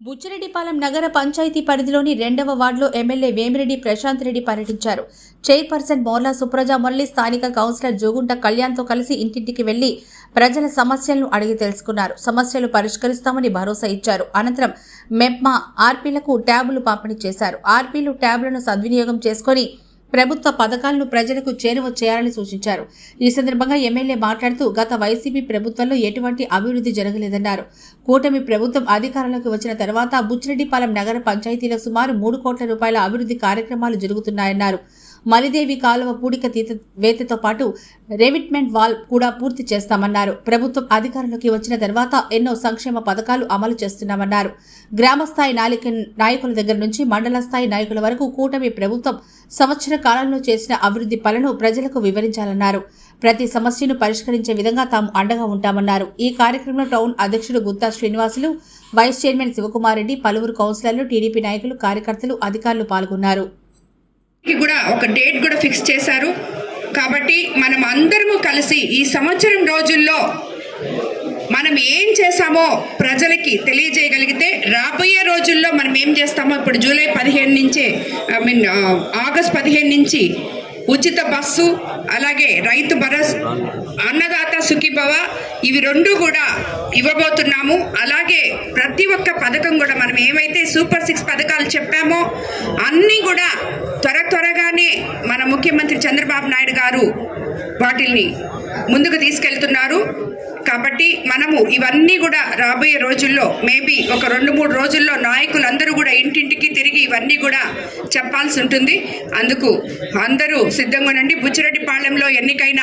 బుచ్చిరెడ్డిపాలెం నగర పంచాయతీ పరిధిలోని రెండవ వార్డులో ఎమ్మెల్యే వేమిరెడ్డి ప్రశాంత్ రెడ్డి పర్యటించారు. చైర్పర్సన్ మోర్లా సుప్రజ మురళి స్థానిక కౌన్సిలర్ జోగుంట కళ్యాణ్తో కలిసి ఇంటింటికి వెళ్ళి ప్రజల సమస్యలను అడిగి తెలుసుకున్నారు. సమస్యలు పరిష్కరిస్తామని భరోసా ఇచ్చారు. అనంతరం మెప్మా ఆర్పీలకు ట్యాబులు పంపిణీ చేశారు. ఆర్పీలు ట్యాబ్లను సద్వినియోగం చేసుకొని ప్రభుత్వ పథకాలను ప్రజలకు చేరువ చేయాలని సూచించారు. ఈ సందర్భంగా ఎమ్మెల్యే మాట్లాడుతూ గత వైసీపీ ప్రభుత్వంలో ఎటువంటి అభివృద్ధి జరగలేదన్నారు. కూటమి ప్రభుత్వం అధికారంలోకి వచ్చిన తర్వాత బుచ్చిరెడ్డిపాలెం నగర పంచాయతీలో సుమారు మూడు కోట్ల రూపాయల అభివృద్ధి కార్యక్రమాలు జరుగుతున్నాయన్నారు. మలిదేవి కాలువ పూడిక తీత వేతతో పాటు రెవిట్మెంట్ వాల్ కూడా పూర్తి చేస్తామన్నారు. ప్రభుత్వం అధికారంలోకి వచ్చిన తర్వాత ఎన్నో సంక్షేమ పథకాలు అమలు చేస్తున్నామన్నారు. గ్రామస్థాయి నాయక నాయకుల దగ్గర నుంచి మండల స్థాయి నాయకుల వరకు కూటమి ప్రభుత్వం సంవత్సర కాలంలో చేసిన అభివృద్ధి పనులను ప్రజలకు వివరించాలన్నారు. ప్రతి సమస్యను పరిష్కరించే విధంగా తాము అండగా ఉంటామన్నారు. ఈ కార్యక్రమంలో టౌన్ అధ్యక్షుడు గుత్తా శ్రీనివాసులు వైస్ చైర్మన్ శివకుమార్ రెడ్డి పలువురు కౌన్సిలర్లు టీడీపీ నాయకులు కార్యకర్తలు అధికారులు పాల్గొన్నారు. కూడా ఒక డేట్ కూడా ఫిక్స్ చేశారు. కాబట్టి మనం అందరము కలిసి ఈ సంవత్సరం రోజుల్లో మనం ఏం చేసామో ప్రజలకి తెలియజేయగలిగితే రాబోయే రోజుల్లో మనం ఏం చేస్తామో ఇప్పుడు జూలై పదిహేను నుంచే ఐ మీన్ ఆగస్ట్ పదిహేను నుంచి ఉచిత బస్సు అలాగే రైతు భరోసా అన్నదాత సుఖీభవ ఇవి రెండు కూడా ఇవ్వబోతున్నాము. అలాగే ప్రతి ఒక్క పథకం కూడా మనం ఏమైతే సూపర్ సిక్స్ పథకాలు చెప్పామో అన్నీ కూడా త్వర త్వరగానే మన ముఖ్యమంత్రి చంద్రబాబు నాయుడు గారు వాటిల్ని ముందుకు తీసుకెళ్తున్నారు. కాబట్టి మనము ఇవన్నీ కూడా రాబోయే రోజుల్లో మేబీ ఒక రెండు మూడు రోజుల్లో నాయకులందరూ కూడా ఇంటింటికి తిరిగి ఇవన్నీ కూడా చెప్పాల్సి ఉంటుంది. అందుకు అందరూ సిద్ధంగా ఉండండి. బుచ్చిరెడ్డిపాళెంలో ఎన్నికైన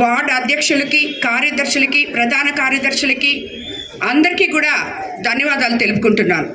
వార్డు అధ్యక్షులకి కార్యదర్శులకి ప్రధాన కార్యదర్శులకి అందరికీ కూడా ధన్యవాదాలు తెలుపుకుంటున్నాను.